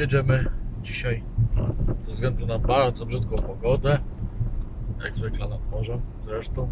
Jedziemy dzisiaj ze względu na bardzo brzydką pogodę. Jak zwykle nad morzem zresztą.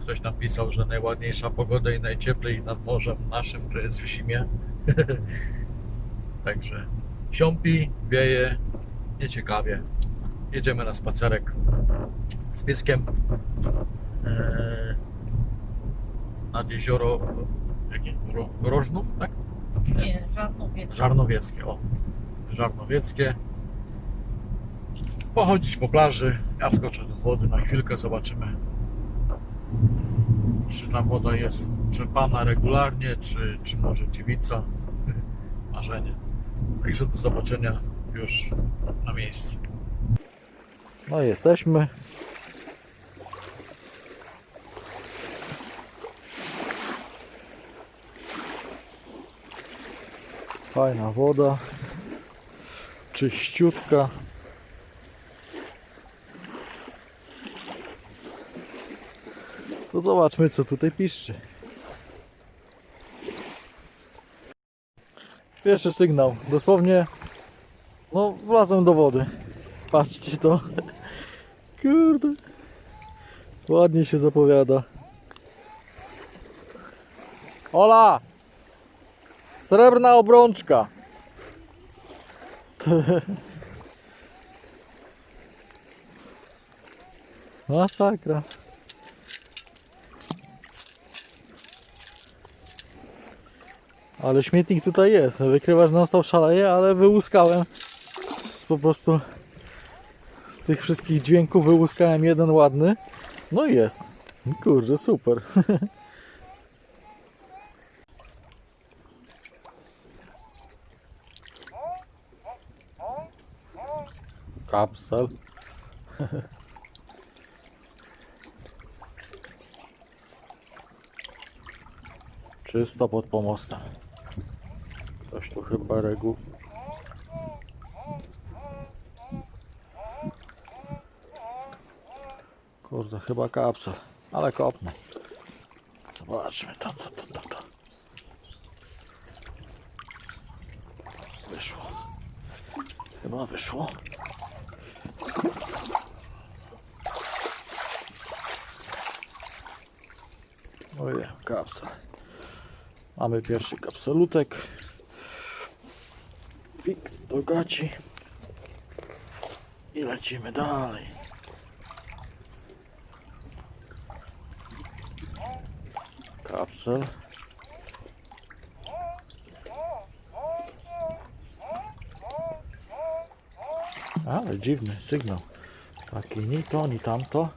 Ktoś napisał, że najładniejsza pogoda i najcieplej nad morzem naszym to jest w zimie. Także siąpi, wieje, nieciekawie. Jedziemy na spacerek z pieskiem eee, nad jezioro Rożnów, tak? Nie, wiedzę. Żarnowieckie, o. Żarnowieckie. Pochodzić po plaży. Ja skoczę do wody na chwilkę, zobaczymy. Czy ta woda jest czerpana regularnie, czy, czy może dziewica. Marzenie. Także do zobaczenia już na miejscu. No jesteśmy. Fajna woda. Czyściutka. To zobaczmy co tutaj piszczy. Pierwszy sygnał. Dosłownie no wlazłem do wody. Patrzcie to. Kurde. Ładnie się zapowiada. Ola! Srebrna obrączka. Masakra. Ale śmietnik tutaj jest. Wykrywacz non stop szaleje, ale wyłuskałem z, po prostu z tych wszystkich dźwięków wyłuskałem jeden ładny. No i jest. Kurde, super. Kapsel. Czysto pod pomostem. Ktoś tu chyba reguł. Kurde, chyba kapsel, ale kopnę. Zobaczmy to, co to, to, to. Wyszło. Chyba wyszło. Ojej, kapsel. Mamy pierwszy kapselutek. Wik do gaci. I lecimy dalej. Kapsel. Ale dziwny sygnał. Taki ni to, ni tamto.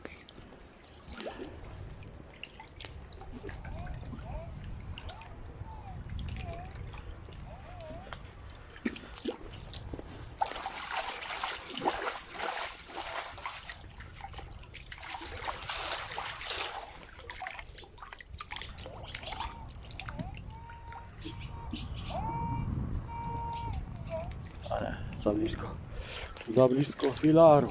Za blisko. Za blisko filaru.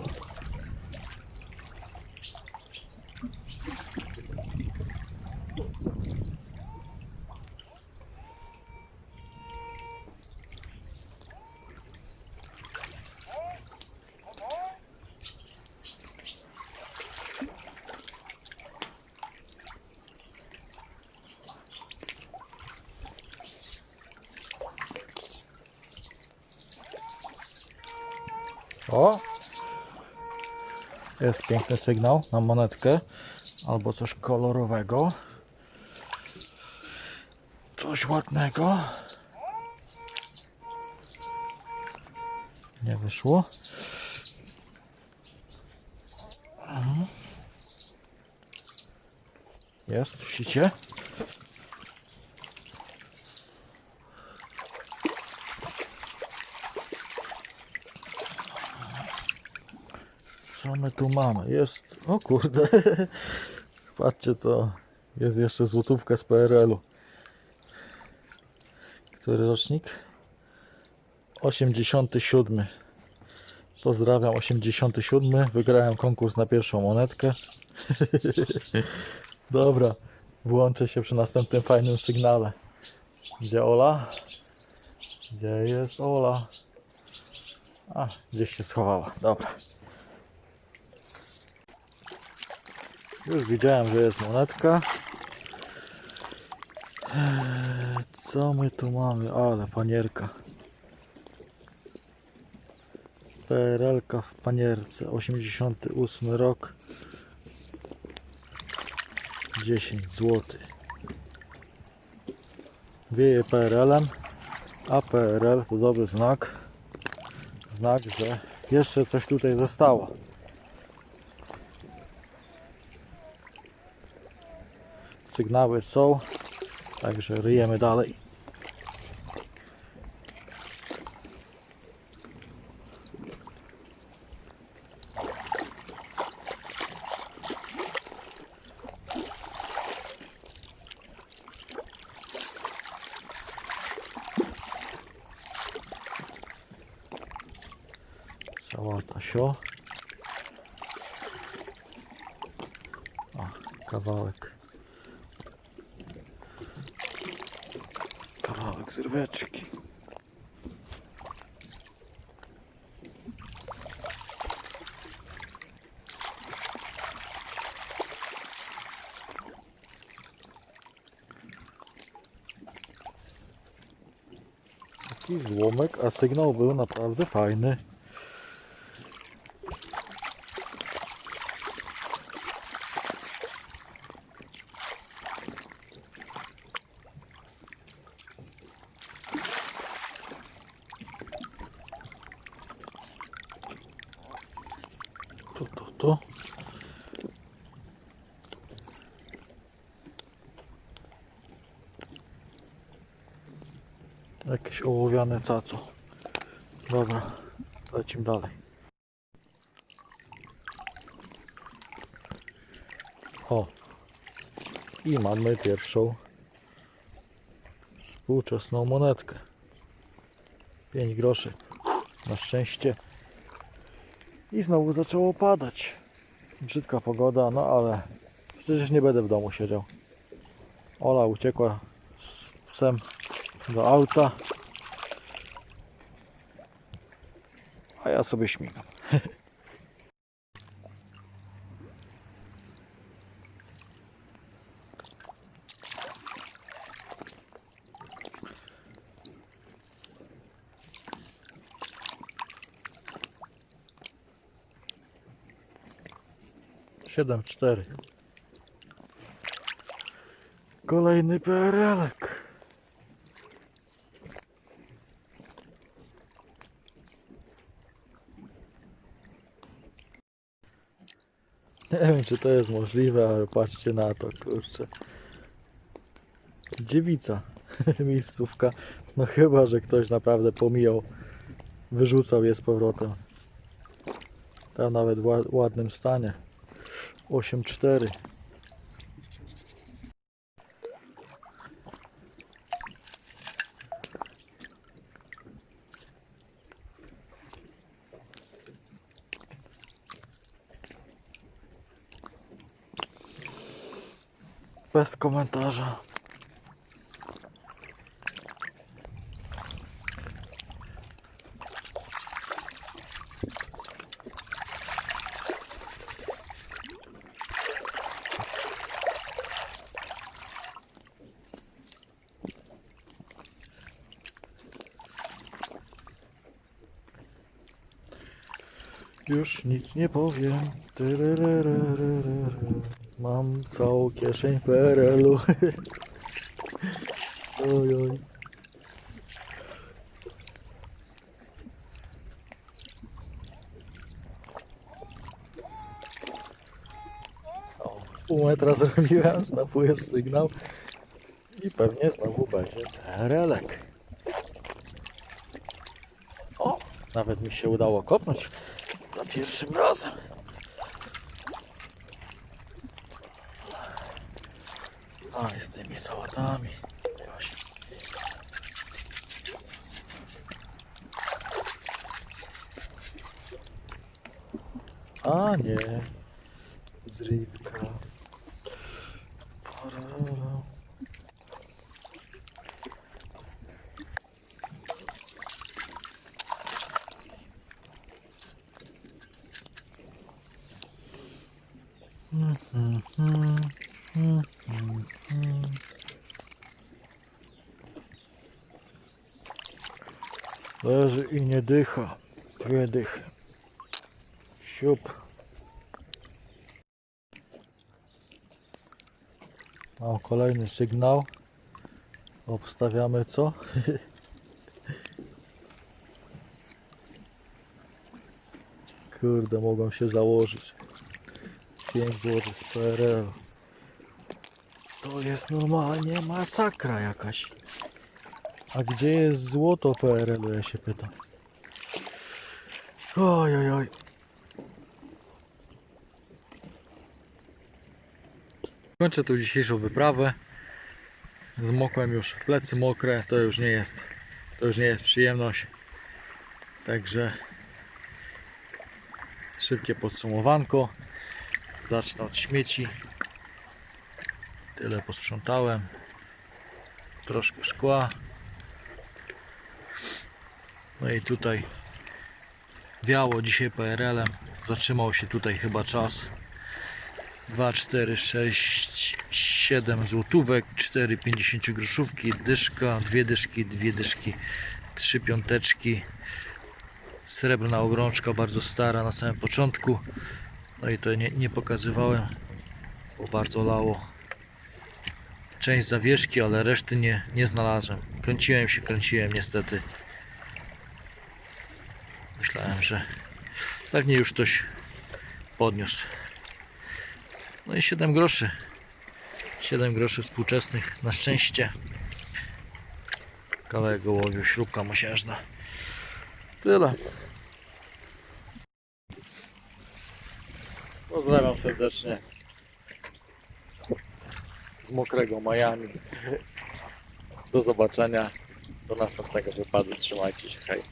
O! Jest piękny sygnał na monetkę albo coś kolorowego. Coś ładnego. Nie wyszło. Mhm. Jest w Co my tu mamy? Jest. O kurde. Patrzcie to. Jest jeszcze złotówka z PRL-u. Który rocznik? 87. Pozdrawiam 87. Wygrałem konkurs na pierwszą monetkę. Dobra. Włączę się przy następnym fajnym sygnale. Gdzie Ola? Gdzie jest Ola? A, gdzieś się schowała. Dobra. Już widziałem, że jest monetka. Eee, Co my tu mamy? Ale panierka. PRL-ka w panierce. 88 rok. 10 zł. Wieje PRL-em. A PRL to dobry znak. Znak, że jeszcze coś tutaj zostało. Sygnały są, także ryjemy dalej. Sałata sio. O, kawałek. Kawałek zryweczki. Taki złomek, a sygnał był naprawdę fajny. Tu. Jakieś ołowiane caco. Dobra, lecimy dalej. O, i mamy pierwszą współczesną monetkę. 5 groszy. Na szczęście. I znowu zaczęło padać. Brzydka pogoda, no ale przecież nie będę w domu siedział. Ola uciekła z psem do auta. A ja sobie śmigam. Siedem cztery. Kolejny PRL-ek. Nie wiem, czy to jest możliwe, ale patrzcie na to, kurczę. Dziewica, miejscówka. No chyba, że ktoś naprawdę pomijał, wyrzucał je z powrotem. Tam nawet w ła- ładnym stanie. 8-4. Bez komentarza. Już nic nie powiem. Mam całą kieszeń PRL-u. oj, oj. Pół metra zrobiłem, znowu jest sygnał. I pewnie znowu będzie PRL-ek. O, nawet mi się udało kopnąć za pierwszym razem. A, z tymi sałatami. Jaś. A nie. Zrywka. Leży i nie dycha. Dwie dychy. Siup. Mam kolejny sygnał. Obstawiamy co? Kurde, mogą się założyć. 5 zł z PRL. To jest normalnie masakra jakaś. A gdzie jest złoto PRL-u, ja się pytam. Oj, oj, oj. Kończę tu dzisiejszą wyprawę. Zmokłem już, plecy mokre, to już nie jest, to już nie jest przyjemność. Także szybkie podsumowanko. Zacznę od śmieci. Tyle posprzątałem. Troszkę szkła. No i tutaj wiało dzisiaj PRL-em. Zatrzymał się tutaj chyba czas. 2, 4, 6, 7 złotówek, 4 50 groszówki, dyszka, dwie dyszki, dwie dyszki, trzy piąteczki. Srebrna obrączka, bardzo stara na samym początku. No i to nie, nie pokazywałem, bo bardzo lało. Część zawieszki, ale reszty nie, nie znalazłem. Kręciłem się, kręciłem niestety. Myślałem, że pewnie już ktoś podniósł. No i 7 groszy. 7 groszy współczesnych, na szczęście. Kawałek ołowiu, śrubka mosiężna. Tyle. Pozdrawiam serdecznie z mokrego Miami. Do zobaczenia. Do następnego wypadu. Trzymajcie się. Hej.